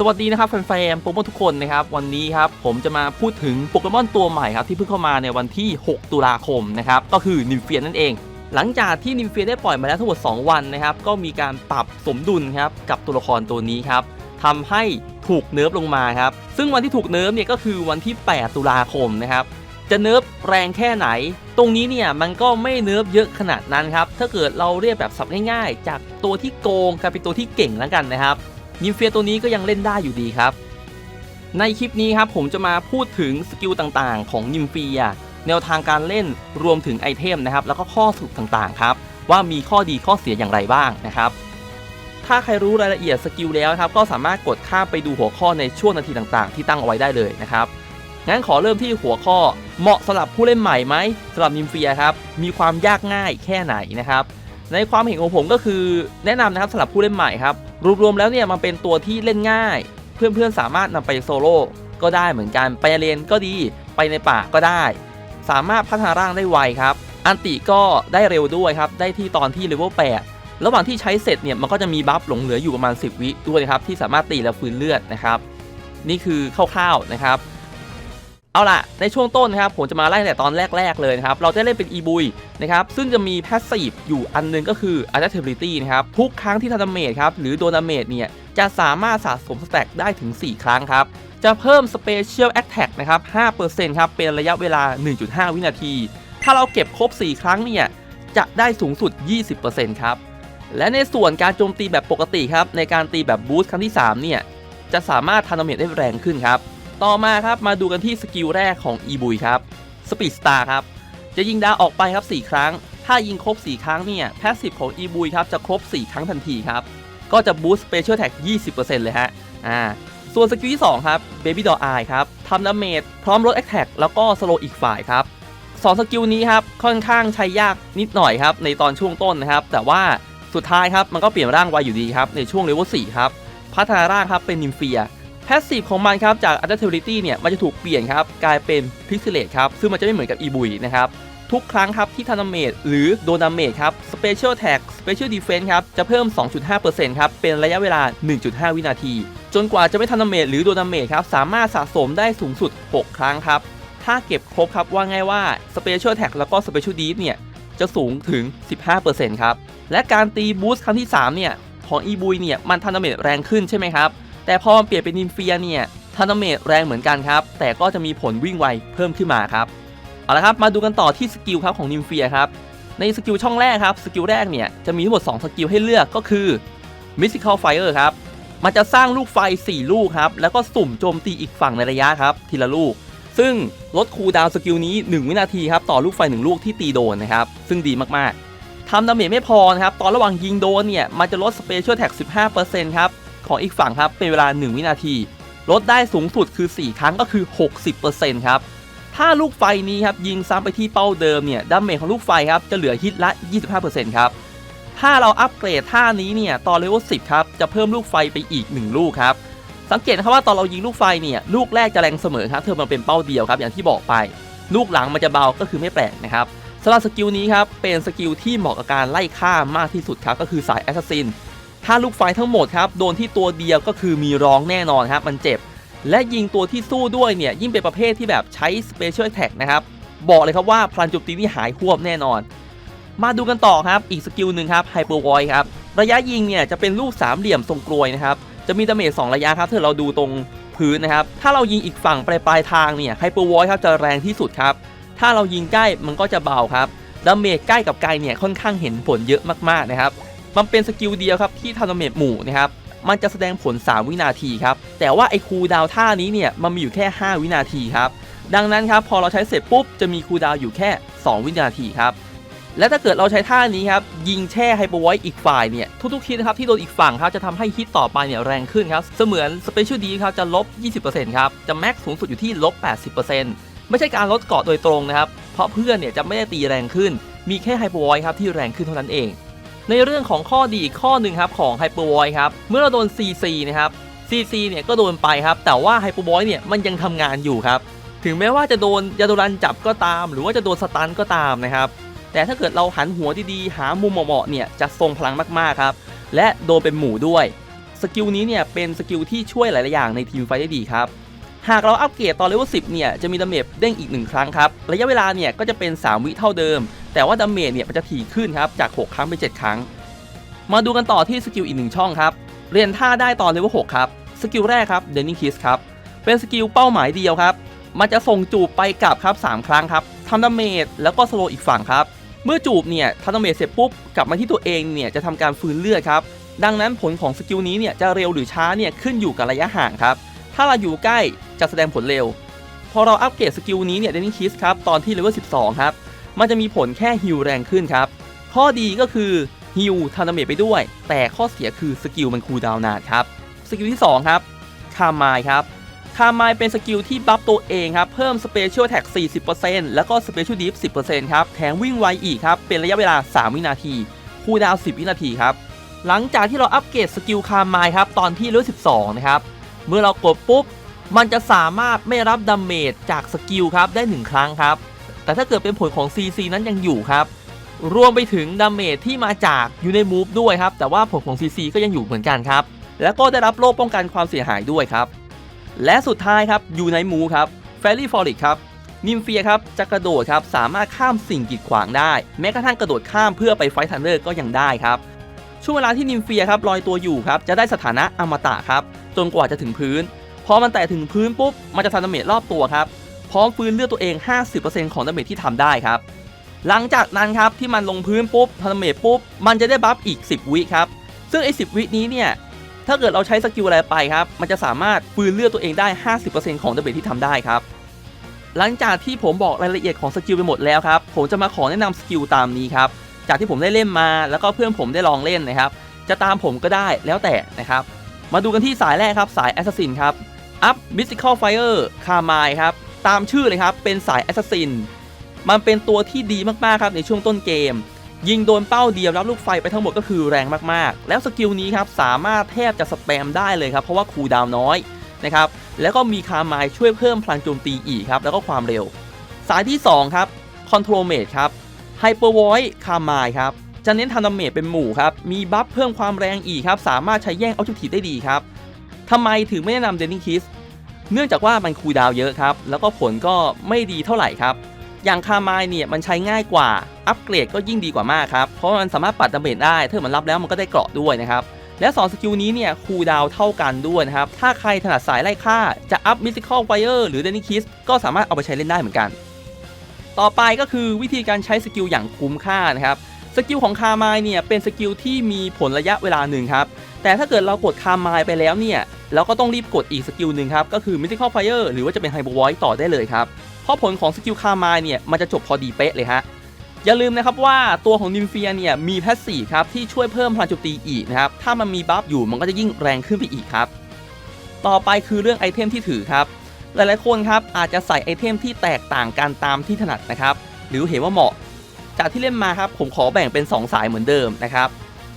สวัสดีนะครับแฟนๆโปเกมอนทุกคนนะครับวันนี้ครับผมจะมาพูดถึงโปเกมอนตัวใหม่ครับที่เพิ่งเข้ามาในวันที่ 6 ตุลาคมนะครับก็คือนิมเฟียนั่นเอง หลังจากที่นิมเฟียได้ปล่อยมาแล้วทั้งหมด 2 วันนะครับก็มีการปรับสมดุลครับกับตัวละครตัวนี้ครับทำให้ถูกเนิร์ฟลงมาครับซึ่งวันที่ถูกเนิร์ฟเนี่ยก็คือวันที่ 8 ตุลาคมนะครับจะเนิร์ฟแรงแค่ไหน ตรงนี้เนี่ยมันก็ไม่เนิร์ฟเยอะขนาดนั้นครับถ้าเกิดเราเรียกแบบสับง่ายๆ จากตัวที่โกงกลายเป็นตัวที่เก่งแล้วกันนะครับ นิมเฟียตัวนี้ก็ยังเล่นได้อยู่ดีครับ ในคลิปนี้ครับผมจะมาพูดถึงสกิลต่างๆ ของนิมเฟียแนวทางการเล่นรวมถึงไอเทมนะครับ แล้วก็ข้อสรุปต่างๆครับ ว่ามีข้อดีข้อเสียอย่างไรบ้างนะครับถ้าใครรู้รายละเอียดสกิลแล้วครับก็สามารถกดข้ามไปดูหัวข้อในช่วงนาทีต่างๆ ที่ตั้งเอาไว้ได้เลยนะครับงั้นขอเริ่มที่หัวข้อเหมาะสำหรับผู้เล่นใหม่ไหมสำหรับนิมเฟียครับมีความยากง่ายแค่ไหนนะครับ ในความเห็นของผมก็คือแนะนำนะครับสำหรับผู้เล่นใหม่ครับรวมๆแล้วเนี่ยมันเป็นตัวที่เล่นง่าย เพื่อนๆสามารถนำไปโซโล่ก็ได้เหมือนกันไปเรียนก็ดีไปในป่าก็ได้ สามารถพัฒนาร่างได้ไวครับ อันติก็ได้เร็วด้วยครับ ได้ที่ตอนที่เลเวล8ระหว่างที่ใช้เสร็จเนี่ยมันก็จะมีบัฟหลงเหลืออยู่ประมาณ 10 วิด้วยนะครับที่สามารถตีแล้วฟื้นเลือดนะครับ นี่คือคร่าวๆนะครับ เอาล่ะ ในช่วงต้นนะครับผมจะมาไล่แต่ตอนแรก ๆ เลยนะครับ เราจะเล่นเป็นอีบุยนะครับ ซึ่งจะมีแพสซีฟอยู่อันหนึงก็คือ adaptability นะครับ ทุกครั้งที่ทำดาเมจครับ หรือโดนดาเมจเนี่ย จะสามารถสะสมสแต็กได้ถึง 4 ครั้งครับ จะเพิ่ม Special Attack นะครับ 5%ครับ เป็นระยะเวลา 1.5 วินาที ถ้าเราเก็บครบ 4 ครั้งเนี่ย จะได้สูงสุด 20%ครับ และในส่วนการโจมตีแบบปกติครับ ในการตีแบบบูสต์ครั้งที่ 3 เนี่ย จะสามารถทำดาเมจได้แรงขึ้นครับ ต่อมาครับมาดูกันที่สกิลแรกของอีบุยครับสปีดสตาร์ครับจะยิงดาวออกไปครับ 4 ครั้ง ถ้ายิงครบ 4 ครั้งเนี่ยแพสซีฟของอีบุยครับจะครบ 4 ครั้งทันทีครับ ก็จะบูสต์สเปเชียลแท็ก 20%เลยฮะอ่าส่วนสกิลที่ 2 ครับ Baby Doll Eye ครับทำดาเมจพร้อมลดแอคแท็กแล้วก็สโลอีกฝ่ายครับสองสกิลนี้ครับค่อนข้างใช้ยากนิดหน่อยครับในตอนช่วงต้นนะครับ แต่ว่าสุดท้ายครับมันก็เปลี่ยนร่างไวอยู่ดีครับในช่วงเลเวล4ครับพัฒนาร่างครับเป็นนิมเฟีย พสซีฟของมันครับจาก Adaptability เนี่ยมันจะถูกเปลี่ยนครับกลายเป็น Pixelate ครับซึ่งมันจะไม่เหมือนกับอีบุยนะครับทุกครั้งครับที่ทำดาเมจหรือโดนาเมจครับ Special Attack Special Defense ครับจะเพิ่ม 2.5%ครับเป็นระยะเวลา 1.5 วินาที จนกว่าจะไม่ทำดาเมจหรือโดนาเมจครับสามารถสะสมได้สูงสุด 6 ครั้งครับถ้าเก็บครบครับว่าง่ายว่า Special Attack แล้วก็ Special Def เนี่ยจะสูงถึง 15%ครับและการตีบูสต์ครั้งที่3เนี่ยของอีบุยเนี่ยมันทำดาเมจแรงขึ้นใช่ไหมครับ แต่พอเปลี่ยนเป็นนิมเฟียเนี่ยทานาเมจแรงเหมือนกันครับ แต่ก็จะมีผลวิ่งไวเพิ่มขึ้นมาครับ เอาละครับ มาดูกันต่อที่สกิลครับของนิมเฟียครับ ในสกิลช่องแรกครับ สกิลแรกเนี่ยจะมีทั้งหมด 2 สกิลให้เลือกก็คือ Mystical Fire ครับ มันจะสร้างลูกไฟ 4 ลูกครับ แล้วก็สุ่มโจมตีอีกฝั่งในระยะครับ ทีละลูก ซึ่งลดคูลดาวน์สกิลนี้ 1 วินาทีครับต่อลูกไฟ 1 ลูกที่ตีโดนนะครับ ซึ่งดีมากๆทำดาเมจไม่พอนะครับ ตอนระหว่างยิงโดนเนี่ย มันจะลด Special Attack 15%ครับ ของอีกฝั่งครับเป็นเวลา 1 วินาที ลดได้สูงสุดคือ 4 ครั้งก็คือ 60%ครับถ้าลูกไฟนี้ครับยิงซ้ำไปที่เป้าเดิมเนี่ยดาเมจของลูกไฟครับจะเหลือฮิตละ 25%ครับถ้าเราอัปเกรดท่านี้เนี่ยตอนเลเวล10 ครับ จะเพิ่มลูกไฟไปอีก 1 ลูกครับ สังเกตนะครับว่าตอนเรายิงลูกไฟเนี่ยลูกแรกจะแรงเสมอครับเธอมันเป็นเป้าเดียวครับ อย่างที่บอกไป ลูกหลังมันจะเบาก็คือไม่แปลกนะครับสำหรับสกิลนี้ครับเป็นสกิลที่เหมาะกับการไล่ฆ่ามากที่สุดครับก็คือสายแอสซัสซิน ถ้าลูกไฟทั้งหมดครับโดนที่ตัวเดียวก็คือมีร้องแน่นอนครับมันเจ็บ และยิงตัวที่สู้ด้วยเนี่ยยิ่งเป็นประเภทที่แบบใช้ Special Attack นะครับบอกเลยครับว่าพลันโจมตีนี่หายควบแน่นอน มาดูกันต่อครับอีกสกิลหนึ่งครับ Hyper Void ครับระยะยิงเนี่ยจะเป็นลูกสามเหลี่ยมทรงกลวยนะครับจะมีดาเมจ2ระยะครับถ้าเราดูตรงพื้นนะครับถ้าเรายิงอีกฝั่งปลายปลายทางเนี่ย Hyper Void ครับจะแรงที่สุดครับถ้าเรายิงใกล้มันก็จะเบาครับดาเมจใกล้กับไกลเนี่ยค่อนข้างเห็นผลเยอะมากๆนะครับ มันเป็นสกิลเดียวครับที่ทำดาเมจหมู่นะครับมันจะแสดงผล 3 วินาทีครับ แต่ว่าไอ้คูดาวท่านี้เนี่ยมันมีอยู่แค่ 5 วินาทีครับ ดังนั้นครับพอเราใช้เสร็จปุ๊บจะมีคูดาวอยู่แค่ 2 วินาทีครับ และถ้าเกิดเราใช้ท่านี้ครับยิงแช่ไฮเปอร์ไวอีกฝ่ายเนี่ยทุกๆทีนะครับที่โดนอีกฝั่งครับจะทำให้ฮิตต่อไปเนี่ยแรงขึ้นครับ เสมือนสเปเชียลดีครับจะลบ 20%ครับ จะแม็กสูงสุดอยู่ที่ลบ 80%ไม่ใช่การลดเกาะโดยตรงนะครับ เพราะเพื่อนเนี่ยจะไม่ได้ตีแรงขึ้น มีแค่ไฮเปอร์ไวครับที่แรงขึ้นเท่านั้นเอง ในเรื่องของข้อดีอีกข้อหนึ่งครับของ Hyper Void ครับ เมื่อเราโดน CC นะครับ CC เนี่ยก็โดนไปครับ แต่ว่า Hyper Void เนี่ยมันยังทำงานอยู่ครับ ถึงแม้ว่าจะโดนยาโดรันจับก็ตาม หรือว่าจะโดนสตันก็ตามนะครับ แต่ถ้าเกิดเราหันหัวดีๆ หามุมเหมาะๆเนี่ยจะทรงพลังมากๆครับ และโดนเป็นหมู่ด้วย สกิลนี้เนี่ยเป็นสกิลที่ช่วยหลายๆอย่างในทีมไฟท์ได้ดีครับ หากเราอัปเกรดตอนเลเวล10 เนี่ย จะมีดาเมจเด้งอีก 1 ครั้งครับ ระยะเวลาเนี่ยก็จะเป็น 3 วิเท่าเดิม แต่ว่าดาเมจเนี่ยมันจะถี่ขึ้นครับ จาก 6 ครั้งเป็น 7 ครั้ง มาดูกันต่อที่สกิลอีกหนึ่งช่องครับ เรียนท่าได้ตอนเลเวล6ครับ สกิลแรกครับเดนนิงคิสครับ เป็นสกิลเป้าหมายเดียวครับ มันจะส่งจูบไปกลับครับ 3 ครั้งครับทำดาเมจแล้วก็สโลว์อีกฝั่งครับ เมื่อจูบเนี่ยทำดาเมจเสร็จปุ๊บกลับมาที่ตัวเองเนี่ยจะทำการฟื้นเลือดครับ ดังนั้นผลของสกิลนี้เนี่ยจะเร็วหรือช้าเนี่ยขึ้นอยู่กับระยะห่างครับ ถ้าเราอยู่ใกล้จะแสดงผลเร็ว พอเราอัปเกรดสกิลนี้เนี่ยเดนนิคิสครับตอนที่เลเวล 12 ครับ มันจะมีผลแค่ฮิลแรงขึ้นครับ ข้อดีก็คือฮิลทำดาเมจไปด้วย แต่ข้อเสียคือสกิลมันคูลดาวน์นานครับ สกิลที่ 2 ครับคามายครับคามายเป็นสกิลที่บัฟตัวเองครับ เพิ่มสเปเชียลแท็ก 40%แล้วก็สเปเชียลดิฟ 10%ครับ แถมวิ่งไวอีกครับ เป็นระยะเวลา 3 วินาที คูลดาวน์10 วินาทีครับ หลังจากที่เราอัปเกรดสกิลคามายครับ ตอนที่เลเวล12 นะครับ เมื่อเรากดปุ๊บ มันจะสามารถไม่รับดาเมจจากสกิลครับได้ 1 ครั้งครับ แต่ถ้าเกิดเป็นผลของ CC นั้นยังอยู่ครับ รวมไปถึงดาเมจที่มาจากยูในมูฟด้วยครับ แต่ว่าผลของ CC ก็ยังอยู่เหมือนกันครับ แล้วก็ได้รับโล่ป้องกันความเสียหายด้วยครับ และสุดท้ายครับยูในมูฟครับเฟรลี่ฟอริกครับนิมเฟียครับจะกระโดดครับสามารถข้ามสิ่งกีดขวางได้ แม้กระทั่งกระโดดข้ามเพื่อไปไฟทันเดอร์ก็ยังได้ครับ ช่วงเวลาที่นิมเฟียครับลอยตัวอยู่ครับจะได้สถานะอมตะครับจนกว่าจะถึงพื้นพอมันแตะถึงพื้นปุ๊บมันจะทำดาเมจรอบตัวครับพร้อมฟื้นเลือดตัวเอง 50%ของดาเมจที่ทำได้ครับหลังจากนั้นครับที่มันลงพื้นปุ๊บทำดาเมจปุ๊บมันจะได้บัฟอีก 10 วิครับซึ่งไอ้10วินี้เนี่ยถ้าเกิดเราใช้สกิลอะไรไปครับมันจะสามารถฟื้นเลือดตัวเองได้ 50%ของดาเมจที่ทำได้ครับหลังจากที่ผมบอกรายละเอียดของสกิลไปหมดแล้วครับผมจะมาขอแนะนำสกิลตามนี้ครับ จากที่ผมได้เล่นมา แล้วก็เพื่อนผมได้ลองเล่นนะครับ จะตามผมก็ได้แล้วแต่นะครับ มาดูกันที่สายแรกครับสาย Assassin ครับอัพ Mystical Fire คามายครับ ตามชื่อเลยครับ เป็นสาย Assassin มันเป็นตัวที่ดีมาก ๆ ครับในช่วงต้นเกม ยิงโดนเป้าเดียวรับลูกไฟไปทั้งหมดก็คือแรงมากๆ แล้วสกิลนี้ครับสามารถแทบจะสแปมได้เลยครับ เพราะว่าคูดาวน้อยนะครับแล้วก็มีคามายช่วยเพิ่มพลังโจมตีอีกครับแล้วก็ความเร็ว สายที่ 2 ครับ Control Mage ครับ Hyper Voice คามายครับจะเน้นทำดาเมจเป็นหมู่ครับ มีบัฟเพิ่มความแรงอีกครับ สามารถใช้แย่งเอาจุดถีได้ดีครับทำไมถึงไม่แนะนำเดนนิงคิส เนื่องจากว่ามันคูลดาวเยอะครับ แล้วก็ผลก็ไม่ดีเท่าไหร่ครับ อย่างคามายเนี่ยมันใช้ง่ายกว่า อัปเกรดก็ยิ่งดีกว่ามากครับ เพราะมันสามารถปัดดาเมจได้ ถ้ามันรับแล้วมันก็ได้เกราะด้วยนะครับ และ2สกิลนี้เนี่ยคูลดาวเท่ากันด้วยนะครับ ถ้าใครถนัดสายไล่ฆ่าจะอัพมิสติคอลไฟเออร์หรือเดนนิคิสก็สามารถเอาไปใช้เล่นได้เหมือนกัน ต่อไปก็คือวิธีการใช้สกิลอย่างคุ้มค่านะครับสกิลของคามายเนี่ยเป็นสกิลที่มีผลระยะเวลาหนึ่งครับแต่ถ้าเกิดเรากดคามายไปแล้วเนี่ยเราก็ต้องรีบกดอีกสกิลหนึ่งครับก็คือ Mystical Fire หรือว่าจะเป็น Hyper Voice ต่อได้เลยครับเพราะผลของสกิลคามายเนี่ยมันจะจบพอดีเป๊ะเลยฮะอย่าลืมนะครับว่าตัวของนิมเฟียเนี่ยมีแพสซีฟครับที่ช่วยเพิ่มพลังโจมตีอีกนะครับถ้ามันมีบัฟอยู่มันก็จะยิ่งแรงขึ้นไปอีกครับต่อไปคือเรื่องไอเทมที่ถือครับ หลายๆคนครับอาจจะใส่ไอเทมที่แตกต่างกันตามที่ถนัดนะครับ หรือเห็นว่าเหมาะ จากที่เล่นมาครับผมขอแบ่งเป็น 2 สายเหมือนเดิมนะครับ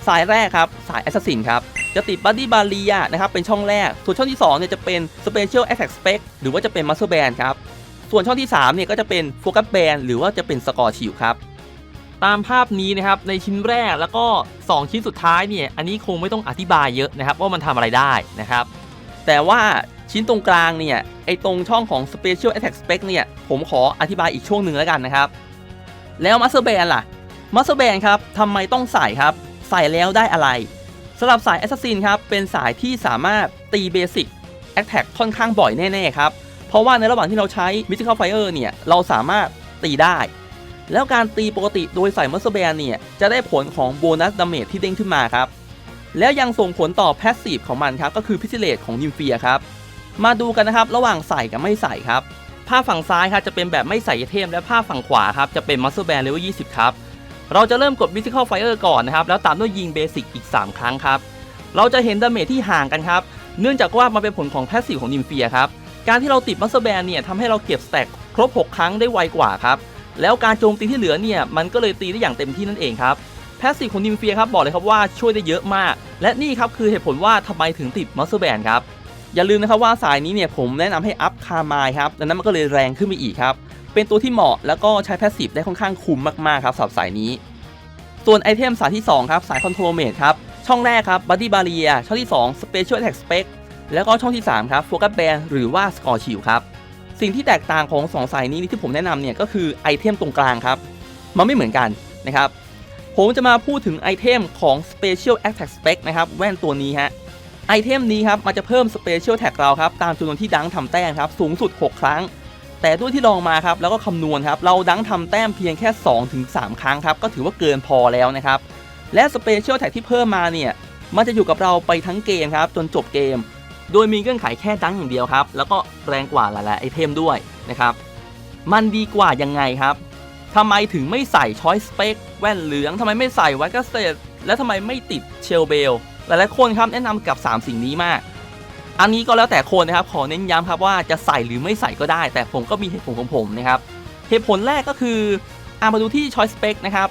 สายแรกครับสาย Assassin ครับจะติด Body Barrier นะครับเป็นช่องแรก ส่วนช่องที่2เนี่ยจะเป็น Special Attack Spec หรือว่าจะเป็น Muscle Band ครับส่วนช่องที่3เนี่ยก็จะเป็น Focus Band หรือว่าจะเป็น Score Shield ครับตามภาพนี้นะครับในชิ้นแรกแล้วก็ 2 ชิ้นสุดท้ายเนี่ยอันนี้คงไม่ต้องอธิบายเยอะนะครับว่ามันทำอะไรได้นะครับ แต่ว่า ชิ้นตรงกลางเนี่ย ไอตรงช่องของ Special Attack Spec เนี่ย ผมขออธิบายอีกช่วงหนึ่งแล้วกันนะครับ แล้ว Muscle Band ล่ะ Muscle Band ครับทำไมต้องใส่ครับ ใส่แล้วได้อะไรสำหรับสาย Assassin ครับ เป็นสายที่สามารถตีเบสิก Attack ค่อนข้างบ่อยแน่ ๆ ครับ เพราะว่าในระหว่างที่เราใช้ Mystical Fire เนี่ย เราสามารถตีได้ แล้วการตีปกติโดยใส่ Muscle Band เนี่ย จะได้ผลของโบนัสดาเมจที่เด้งขึ้นมาครับแล้วยังส่งผลต่อ Passive ของมันครับ ก็คือพิเศษของนิมเฟียครับ มาดูกันนะครับระหว่างใส่กับไม่ใส่ครับภาพฝั่งซ้ายครับจะเป็นแบบไม่ใส่เทมและภาพฝั่งขวาครับจะเป็น Muscle Band Level 20 ครับ เราจะเริ่มกด Mystical Fire ก่อนนะครับ แล้วตามด้วยยิงเบสิกอีก 3 ครั้งครับ เราจะเห็นดาเมจที่ห่างกันครับ เนื่องจากว่ามันเป็นผลของแพสซีฟของนิมเฟียครับ การที่เราติดมัสเตอร์แบนเนี่ยทำให้เราเก็บสแต็กครบ 6 ครั้งได้ไวกว่าครับแล้วการโจมตีที่เหลือเนี่ยมันก็เลยตีได้อย่างเต็มที่นั่นเองครับแพสซีฟของนิมเฟียครับบอกเลยครับว่าช่วยได้เยอะมาก และนี่ครับคือเหตุผลว่าทำไมถึงติดมัสเตอร์แบนครับ อย่าลืมนะครับว่าสายนี้เนี่ยผมแนะนำให้อัพคามายครับดังนั้นมันก็เลยแรงขึ้นไปอีกครับ เป็นตัวที่เหมาะแล้วก็ใช้แพสซีฟได้ค่อนข้างคุ้มมากๆครับสำหรับสายนี้ ส่วนไอเทมสายที่ 2 ครับ สายคอนโทรเมดครับ ช่องแรกครับ Body Barrier ช่องที่ 2 Special Attack Spec แล้วก็ช่องที่ 3 ครับ Focus Band หรือว่า Score Shield ครับ สิ่งที่แตกต่างของ 2 สายนี้ที่ผมแนะนำเนี่ยก็คือไอเทมตรงกลางครับ มันไม่เหมือนกันนะครับ ผมจะมาพูดถึงไอเทมของ Special Attack Spec นะครับแว่นตัวนี้ฮะ ไอเทมนี้ครับมันจะเพิ่ม Special Attack เราครับตามจำนวนที่ดังทำแต้มครับสูงสุด 6 ครั้ง แต่ด้วยที่ลองมาครับแล้วก็คำนวณครับเราดังทำแต้มเพียงแค่ 2-3 ครั้งครับก็ถือว่าเกินพอแล้วนะครับและ Special Attack ที่เพิ่มมาเนี่ยมันจะอยู่กับเราไปทั้งเกมครับจนจบเกม โดยมีเงื่อนไขแค่ดังอย่างเดียวครับแล้วก็แรงกว่าหลายๆไอเทมด้วยนะครับมันดีกว่ายังไงครับทำไมถึงไม่ใส่ช้อยสเปกแว่นเหลืองทำไมไม่ใส่ไวท์กัสเตตและทำไมไม่ติดเชลเบล หลายๆคนครับแนะนำกับ 3 สิ่งนี้มาก อันนี้ก็แล้วแต่คนนะครับขอเน้นย้ำครับว่าจะใส่หรือไม่ใส่ก็ได้ แต่ผมก็มีเหตุผลของผมนะครับเหตุผลแรกก็คืออามาดูที่ช้อยสเปกนะครับ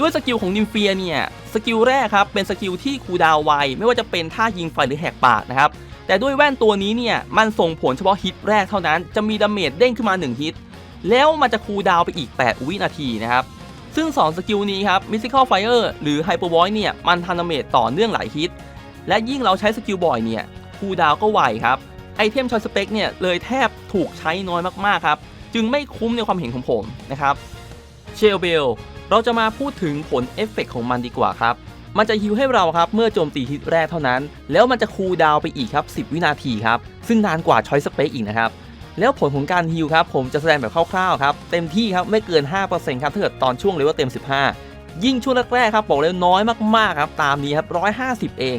ด้วยสกิลของนิมเฟียเนี่ยสกิลแรกครับเป็นสกิลที่คูดาวไวไม่ว่าจะเป็นท่ายิงไฟหรือแหกปากนะครับแต่ด้วยแว่นตัวนี้เนี่ยมันส่งผลเฉพาะฮิตแรกเท่านั้น จะมีดาเมจเด้งขึ้นมา 1 ฮิต แล้วมันจะคูดาวไปอีก 8 วินาทีนะครับ ซึ่ง 2 สกิลนี้ครับ Mystical Fire หรือ Hyper Voice เนี่ย มันทันเมจต่อเนื่องหลายฮิต และยิ่งเราใช้สกิลบ่อยเนี่ยคูดาวก็ไวครับ ไอเทมชอยสเปกเนี่ยเลยแทบถูกใช้น้อยมากๆครับ จึงไม่คุ้มในความเห็นของผมนะครับเชลเบลเราจะมาพูดถึงผลเอฟเฟกต์ของมันดีกว่าครับ มันจะฮิวให้เราครับเมื่อโจมตีฮิตแรกเท่านั้น แล้วมันจะคูลดาวไปอีกครับ 10 วินาทีครับ ซึ่งนานกว่าชอยสเปกอีกนะครับ แล้วผลของการฮิวครับผมจะแสดงแบบคร่าวๆครับเต็มที่ครับไม่เกิน 5%ครับถ้าเกิดตอนช่วงเลเวลเต็ม 15 ยิ่งช่วงแรกๆครับบอกเลยน้อยมากๆครับตามนี้ครับ150 เอง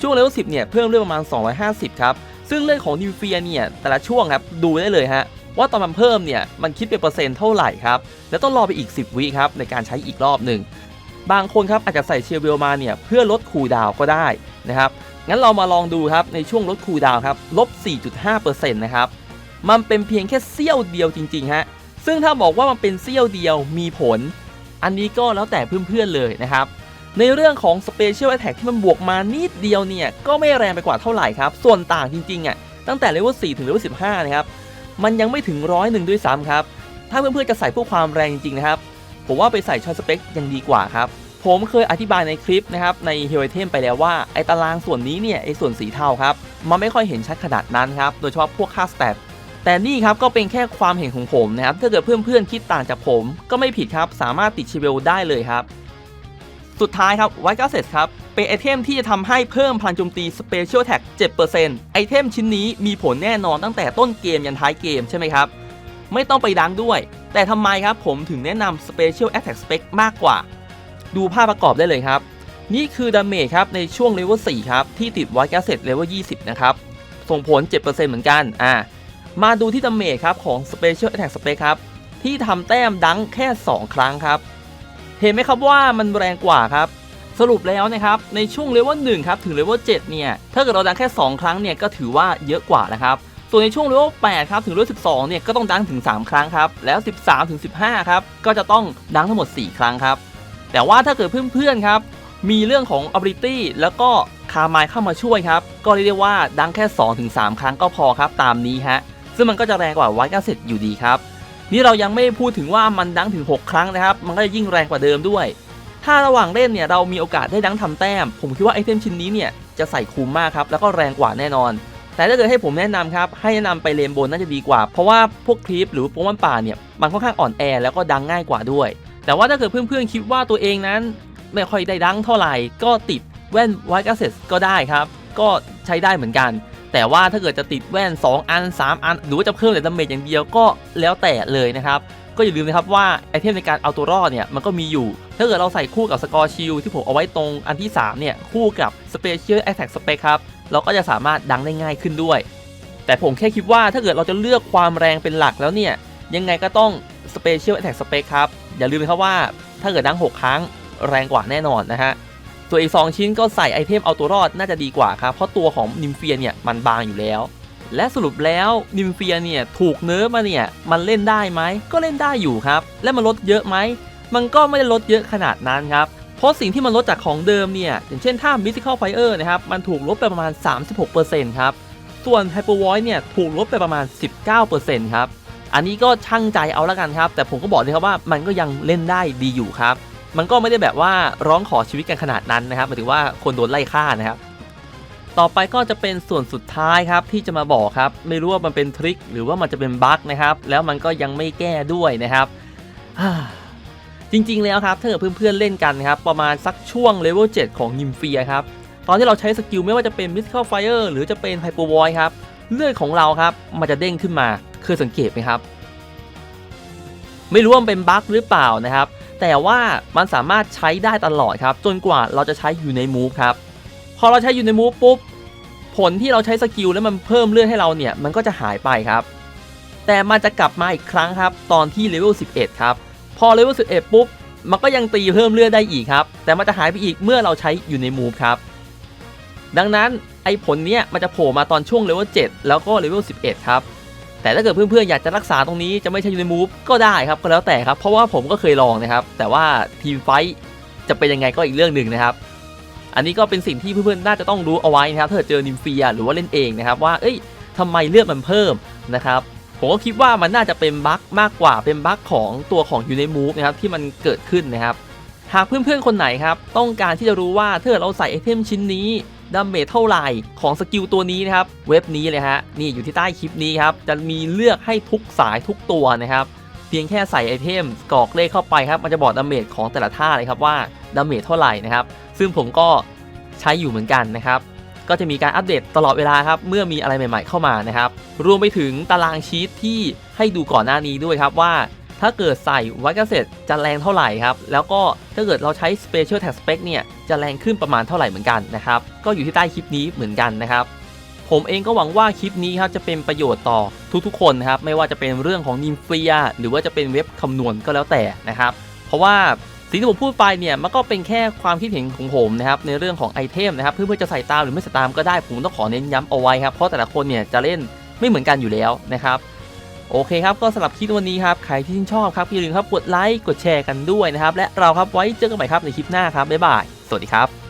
ช่วงเลเวล10เนี่ยเพิ่มเรื่อยประมาณ 250 ครับ ซึ่งเรื่องของนิวเฟียเนี่ยแต่ละช่วงครับดูได้เลยฮะว่าตอนมันเพิ่มเนี่ยมันคิดเป็นเปอร์เซ็นต์เท่าไหร่ครับแล้วต้องรอไปอีก 10 วิครับในการใช้อีกรอบหนึ่งบางคนครับอาจจะใส่เชียร์เวลมาเนี่ยเพื่อลดคูดาวก็ได้นะครับงั้นเรามาลองดูครับในช่วงลดคูดาวครับลบ4.5%นะครับ มันเป็นเพียงแค่เสี้ยวเดียวจริงๆฮะซึ่งถ้าบอกว่ามันเป็นเสี้ยวเดียวมีผล อันนี้ก็แล้วแต่เพื่อนๆเลยนะครับ ในเรื่องของ Special Attack ที่มันบวกมานิดเดียวเนี่ย ก็ไม่แรงไปกว่าเท่าไหร่ครับ ส่วนต่างจริงๆอะตั้งแต่เลเวล4ถึงเลเวล15 นะครับ มันยังไม่ถึงร้อยหนึ่งด้วยซ้ำครับ ถ้าเพื่อนๆจะใส่พวกความแรงจริงๆนะครับ ผมว่าไปใส่ชอยสเปคยังดีกว่าครับ ผมเคยอธิบายในคลิปนะครับใน h e r o i t e m ไปแล้วว่าไอตารางส่วนนี้เนี่ยไอส่วนสีเทาครับมันไม่ค่อยเห็นชัดขนาดนั้นครับโดยเฉพาะพวกค่าสเตต แต่นี่ครับก็เป็นแค่ความเห็นของผมนะครับ ถ้าเกิดเพื่อนๆคิดต่างจากผม ก็ไม่ผิดครับ สามารถติดชิเวลได้เลยครับ สุดท้ายครับไวท์กาเซตครับ เป็นไอเทมที่จะทำให้เพิ่มพลังโจมตี Special Attack 7%ไอเทมชิ้นนี้มีผลแน่นอนตั้งแต่ต้นเกมยันท้ายเกมใช่ไหมครับ ไม่ต้องไปดังด้วย แต่ทำไมครับผมถึงแนะนำ Special Attack Spec มากกว่า ดูภาพประกอบได้เลยครับ นี่คือดาเมจครับในช่วงเลเวล4ครับที่ติดไวท์กาเซตเลเวล20นะครับส่งผล 7%เหมือนกันอ่า มาดูที่ดาเมจครับของ Special Attack Spec ครับ ที่ทำแต้มดังแค่ 2 ครั้งครับ เห็นไหมครับว่ามันแรงกว่าครับ สรุปแล้วนะครับ ในช่วงเลเวล1ครับ ถึงเลเวล7เนี่ย ถ้าเกิดเราดังแค่ 2 ครั้งเนี่ย ก็ถือว่าเยอะกว่านะครับ ส่วนในช่วงเลเวล8ครับ ถึงเลเวล12 เนี่ย ก็ต้องดังถึง 3 ครั้งครับ แล้ว 13 ถึง 15 ครับ ก็จะต้องดังทั้งหมด 4 ครั้งครับ แต่ว่าถ้าเกิดเพื่อนๆครับมีเรื่องของ ability แล้วก็คาร์มายเข้ามาช่วยครับ ก็เรียกได้ว่าดังแค่ 2-3 ครั้งก็พอครับตามนี้ฮะ ซึ่งมันก็จะแรงกว่าไวท์กาเซตอยู่ดีครับ นี่เรายังไม่พูดถึงว่ามันดังถึง 6 ครั้งนะครับ มันก็จะยิ่งแรงกว่าเดิมด้วย ถ้าระหว่างเล่นเนี่ยเรามีโอกาสได้ดังทำแต้ม ผมคิดว่าไอเทมชิ้นนี้เนี่ยจะใส่คุ้มมากครับ แล้วก็แรงกว่าแน่นอน แต่ถ้าเกิดให้ผมแนะนำครับ ให้แนะนำไปเลนบนน่าจะดีกว่า เพราะว่าพวกคลิปหรือโปมันป่าเนี่ย มันค่อนข้างอ่อนแอแล้วก็ดังง่ายกว่าด้วย แต่ว่าถ้าเกิดเพื่อนๆคิดว่าตัวเองนั้น ไม่ค่อยได้ดังเท่าไหร่ ก็ติดแว่นไวท์กาเซสก็ได้ครับ ก็ใช้ได้เหมือนกัน แต่ว่าถ้าเกิดจะติดแว่น 2 อัน 3 อัน หรือว่าจะเพิ่มแต่ดาเมจอย่างเดียวก็แล้วแต่เลยนะครับ ก็อย่าลืมนะครับว่าไอเทมในการเอาตัวรอดเนี่ยมันก็มีอยู่ ถ้าเกิดเราใส่คู่กับสกอร์ชิลที่ผมเอาไว้ตรงอันที่ 3 เนี่ย คู่กับ Special Attack Spec คครับเราก็จะสามารถดังได้ง่ายขึ้นด้วย แต่ผมแค่คิดว่าถ้าเกิดเราจะเลือกความแรงเป็นหลักแล้วเนี่ยยังไงก็ต้อง Special Attack Spec ครับอย่าลืมนะครับว่าถ้าเกิดดัง 6 ครั้งแรงกว่าแน่นอนนะฮะ ส่วนอีก 2 ชิ้นก็ใส่ไอเทมเอาตัวรอดน่าจะดีกว่าครับ เพราะตัวของนิมเฟียเนี่ยมันบางอยู่แล้ว และสรุปแล้วนิมเฟียเนี่ยถูกเนิร์ฟมาเนี่ยมันเล่นได้ไหม ก็เล่นได้อยู่ครับ และมันลดเยอะไหม มันก็ไม่ได้ลดเยอะขนาดนั้นครับ เพราะสิ่งที่มันลดจากของเดิมเนี่ยอย่างเช่นถ้า Mystical Fire นะครับมันถูกลดไปประมาณ 36%ครับ ส่วน Hyper Voice เนี่ยถูกลดไปประมาณ 19%ครับ อันนี้ก็ช่างใจเอาละกันครับ แต่ผมก็บอกเลยครับว่ามันก็ยังเล่นได้ดีอยู่ครับ มันก็ไม่ได้แบบว่าร้องขอชีวิตกันขนาดนั้นนะครับหมายถึงว่าคนโดนไล่ฆ่านะครับ ต่อไปก็จะเป็นส่วนสุดท้ายครับที่จะมาบอกครับ ไม่รู้ว่ามันเป็นทริคหรือว่ามันจะเป็นบั๊กนะครับ แล้วมันก็ยังไม่แก้ด้วยนะครับจริงๆแล้วครับถ้าเกิดเพื่อนๆเล่นกันนะครับ ประมาณสักช่วงเลเวล7ของยิมเฟียครับ ตอนที่เราใช้สกิลไม่ว่าจะเป็น Mystical Fire หรือจะเป็น Hyper Void ครับ เลือดของเราครับ มันจะเด้งขึ้นมาเคยสังเกตไหมครับ ไม่รู้ว่ามันเป็นบั๊กหรือเปล่านะครับ แต่ว่ามันสามารถใช้ได้ตลอดครับ จนกว่าเราจะใช้อยู่ในมูฟครับ พอเราใช้อยู่ในมูฟปุ๊บ ผลที่เราใช้สกิลแล้วมันเพิ่มเลือดให้เราเนี่ย มันก็จะหายไปครับ แต่มันจะกลับมาอีกครั้งครับ ตอนที่เลเวล 11 ครับ พอเลเวล 11 ปุ๊บ มันก็ยังตีเพิ่มเลือดได้อีกครับ แต่มันจะหายไปอีกเมื่อเราใช้อยู่ในมูฟครับ ดังนั้นไอ้ผลเนี้ยมันจะโผล่มาตอนช่วงเลเวล 7 แล้วก็เลเวล 11 ครับ แต่ถ้าเกิดเพื่อนๆอยากจะรักษาตรงนี้จะไม่ใช่ยู่ในมูฟก็ได้ครับก็แล้วแต่ครับ เพราะว่าผมก็เคยลองนะครับ แต่ว่าทีมไฟท์จะเป็นยังไงก็อีกเรื่องหนึ่งนะครับ อันนี้ก็เป็นสิ่งที่เพื่อนๆน่าจะต้องรู้เอาไว้นะครับถ้าเกิดเจอนิมเฟียหรือว่าเล่นเองนะครับว่าเอ้ยทำไมเลือดมันเพิ่มนะครับผมก็คิดว่ามันน่าจะเป็นบั๊กมากกว่าเป็นบั๊กของตัวของยูในมูฟนะครับที่มันเกิดขึ้นนะครับหากเพื่อนๆคนไหนครับต้องการที่จะรู้ว่าถ้าเกิดเราใส่ไอเทมชิ้นนี้ ดาเมจเท่าไหร่ของสกิลตัวนี้นะครับ เว็บนี้เลยฮะ นี่อยู่ที่ใต้คลิปนี้ครับ จะมีเลือกให้ทุกสายทุกตัวนะครับ เพียงแค่ใส่ไอเทมกรอกเลขเข้าไปครับ มันจะบอกดาเมจของแต่ละท่าเลยครับว่าดาเมจเท่าไหร่นะครับ ซึ่งผมก็ใช้อยู่เหมือนกันนะครับ ก็จะมีการอัปเดตตลอดเวลาครับ เมื่อมีอะไรใหม่ ๆเข้ามานะครับ รวมไปถึงตารางชีตที่ให้ดูก่อนหน้านี้ด้วยครับว่า ถ้าเกิดใส่ไวท์เกษตรจะแรงเท่าไหร่ครับ แล้วก็ถ้าเกิดเราใช้ Special Tag Spec เนี่ยจะแรงขึ้นประมาณเท่าไหร่เหมือนกันนะครับ ก็อยู่ที่ใต้คลิปนี้เหมือนกันนะครับ ผมเองก็หวังว่าคลิปนี้ครับจะเป็นประโยชน์ต่อทุกๆ คนนะครับ ไม่ว่าจะเป็นเรื่องของนิมเฟียหรือว่าจะเป็นเว็บคำนวณก็แล้วแต่นะครับ เพราะว่าสิ่งที่ผมพูดไปเนี่ยมันก็เป็นแค่ความคิดเห็นของผมนะครับในเรื่องของไอเทมนะครับเพื่อนๆจะใส่ตามหรือไม่ใส่ตามก็ได้ผมต้องขอเน้นย้ำเอาไว้ครับเพราะแต่ละคนเนี่ยจะเล่นไม่เหมือนกันอยู่แล้วนะครับ โอเคครับก็สำหรับคลิปวันนี้ครับใครที่ชื่นชอบครับอย่าลืมครับกดไลค์กดแชร์กันด้วยนะครับและเราครับไว้เจอกันใหม่ครับในคลิปหน้าครับบ๊ายบายสวัสดีครับ